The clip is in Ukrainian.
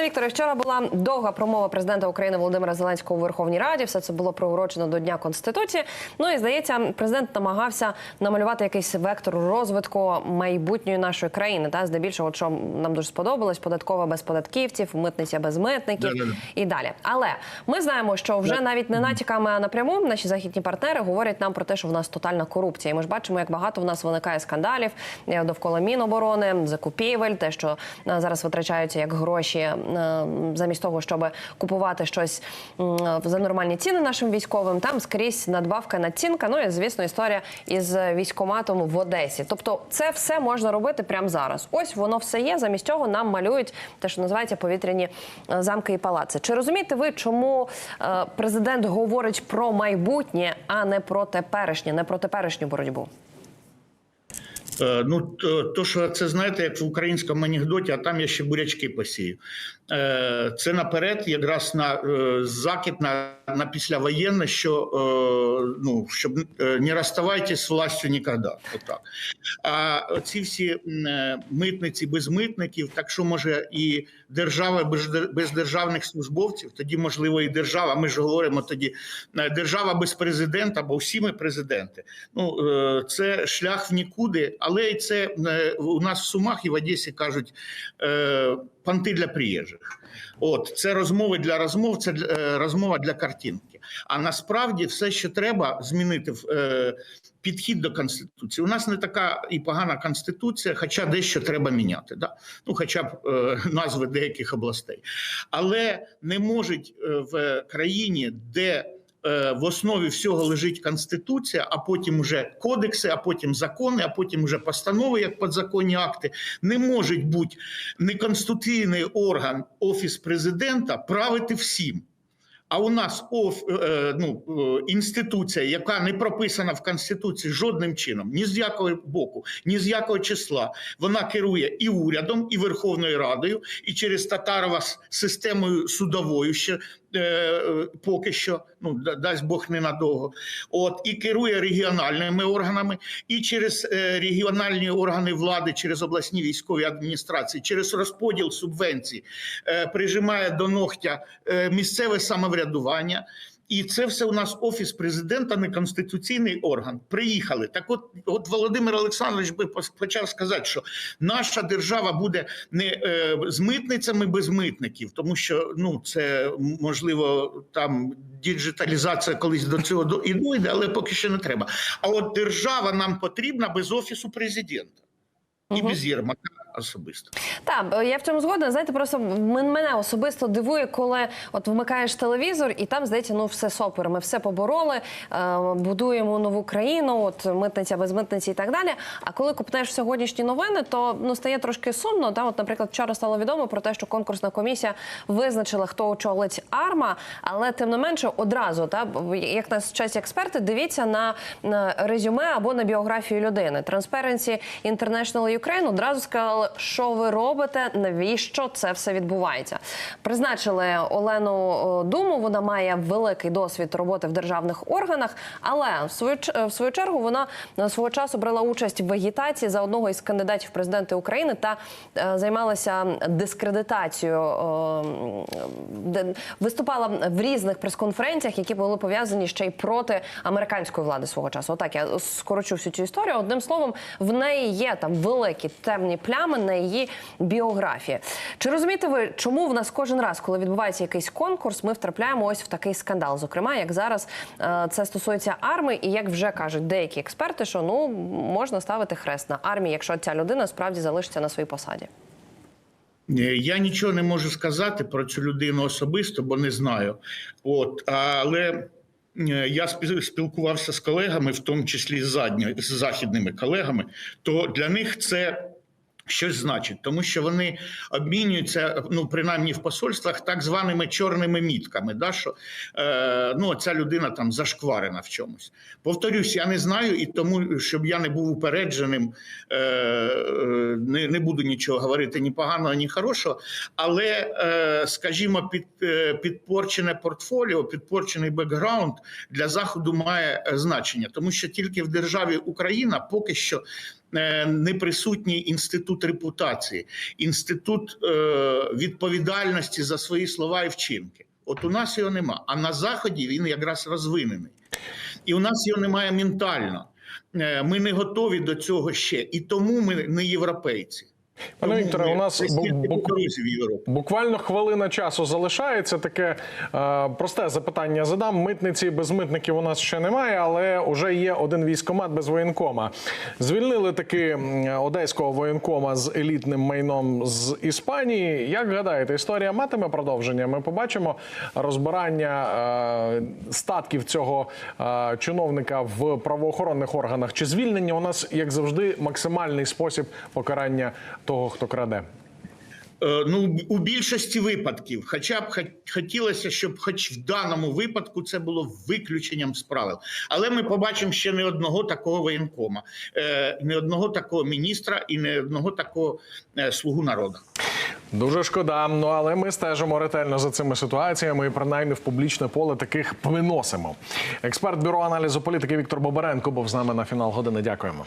Пане Вікторе, вчора була довга промова президента України Володимира Зеленського у Верховній Раді. Все це було приурочено до Дня Конституції. Ну і здається, президент намагався намалювати якийсь вектор розвитку майбутньої нашої країни. Та здебільшого, що нам дуже сподобалось, податкова без податківців, митниця без митників Да-да-да. і далі. Але ми знаємо, що вже навіть не натяками, а напряму наші західні партнери говорять нам про те, що в нас тотальна корупція. І ми ж бачимо, як багато в нас виникає скандалів е, довкола Міноборони, закупівель, те, що е, зараз витрачаються як гроші замість того, щоб купувати щось за нормальні ціни нашим військовим. Там скрізь надбавка націнка. Ну і звісно, історія із військоматом в Одесі. Тобто, це все можна робити прямо зараз. Ось воно все є. Замість цього нам малюють те, що називається повітряні е, замки і палаци. Чи розумієте ви, чому е, президент говорить про майбутнє, а не про теперішнє, не про теперішню боротьбу? Е, Ну, то, то, що це знаєте, як в українському анекдоті, а там я ще бурячки посію. Е, Це наперед, якраз на е, закид на, на післявоєнне, що ну, щоб не розставайтесь з властю ніколи. Отак. А ці всі митниці без митників, так що може і держава без, державних службовців, тоді можливо і держава. Ми ж говоримо тоді держава без президента, бо всі ми президенти. Ну це шлях в нікуди, і це е, у нас в Сумах і в Одесі кажуть е, панти для приїжджих. От це розмови для розмов, це е, розмова для картинки. А насправді все, що треба змінити в підхід до конституції. У нас не така і погана конституція, хоча дещо треба міняти. Да? Ну, хоча б назви деяких областей, але не можуть в країні, де в основі всього лежить конституція, а потім уже кодекси, а потім закони, а потім уже постанови, як підзаконні акти, не може бути неконституційний орган офіс президента правити всім. А у нас оф, е, ну, е, інституція, яка не прописана в конституції жодним чином, ні з якого боку, ні з якого числа, вона керує і урядом, і Верховною Радою, і через Татарова системою судовою ще е, е, поки що, ну дасть Бог ненадовго. От і керує регіональними органами, і через е, регіональні органи влади, через обласні військові адміністрації, через розподіл субвенцій, е, прижимає до ногтя е, місцеве самоврядування. І це все у нас офіс президента, не конституційний орган. Приїхали. Так, от, от Володимир Олександрович би почав сказати, що наша держава буде не е, з митницями без митників, тому що ну це можливо там діджиталізація колись до цього до- і дойде, але поки що не треба. А от держава нам потрібна без офісу президента і без Єрмака особисто. Так, я в цьому згодна. Знаєте, просто мен- мене особисто дивує, коли от вмикаєш телевізор, і там здається, ну все супер. Ми все побороли, е, будуємо нову країну, от митниця без митниці і так далі. А коли купнеш сьогоднішні новини, то ну стає трошки сумно. Там, от, наприклад, вчора стало відомо про те, що конкурсна комісія визначила, хто очолить арма, але тим не менше одразу, та як нас вчать експерти, дивіться на, на резюме або на біографію людини. Transparency International Ukraine одразу сказали, що ви робите, навіщо це все відбувається. Призначили Олену Думу. Вона має великий досвід роботи в державних органах, але в свою ч- в свою чергу вона е, свого часу брала участь в агітації за одного із кандидатів в президенти України та е, займалася дискредитацією. е, виступала в різних прес-конференціях, які були пов'язані ще й проти американської влади свого часу. Отак я скорочу всю цю історію. Одним словом, в неї є там великі темні плями на її біографії. Чи розумієте ви, чому в нас кожен раз, коли відбувається якийсь конкурс, ми втрапляємо ось в такий скандал? Зокрема, як зараз е, це стосується армії, і як вже кажуть деякі експерти, що ну можна ставити хрест на армії, якщо ця людина справді залишиться на своїй посаді. Е, Я нічого не можу сказати про цю людину особисто, бо не знаю. От, але я спі- спілкувався з колегами, в тому числі з, задня, з західними колегами, то для них це. Щось значить, тому що вони обмінюються, ну принаймні в посольствах, так званими чорними мітками. Да, що е, ну ця людина там зашкварена в чомусь. Повторюсь, я не знаю, і тому, щоб я не був упередженим, е, е, не, не буду нічого говорити ні поганого, ні хорошого. Але, е, скажімо, під, е, підпорчене портфоліо, підпорчений бекграунд для заходу має е, значення, тому що тільки в державі Україна поки що не присутній інститут репутації, інститут е, відповідальності за свої слова і вчинки. От у нас його нема. А на заході він якраз розвинений. І у нас його немає ментально. Е, Ми не готові до цього ще, і тому ми не європейці. Пане Вікторе, у нас. Буквально хвилина часу залишається. Таке е, просте запитання задам. Митниці без митників у нас ще немає, але вже є один військомат без воєнкома. Звільнили таки одеського воєнкома з елітним майном з Іспанії. Як гадаєте, історія матиме продовження? Ми побачимо розбирання е, статків цього е, чиновника в правоохоронних органах. Чи звільнення у нас, як завжди, максимальний спосіб покарання того, хто краде? Е, Ну, у більшості випадків, хоча б хот- хотілося, щоб хоч в даному випадку це було виключенням з правил. Але ми побачимо ще не одного такого воєнкома, е, не одного такого міністра і не одного такого е, слугу народу. Дуже шкода. Ну але ми стежимо ретельно за цими ситуаціями і принаймні в публічне поле таких виносимо. Експерт бюро аналізу політики Віктор Бобаренко був з нами на фінал години. Дякуємо.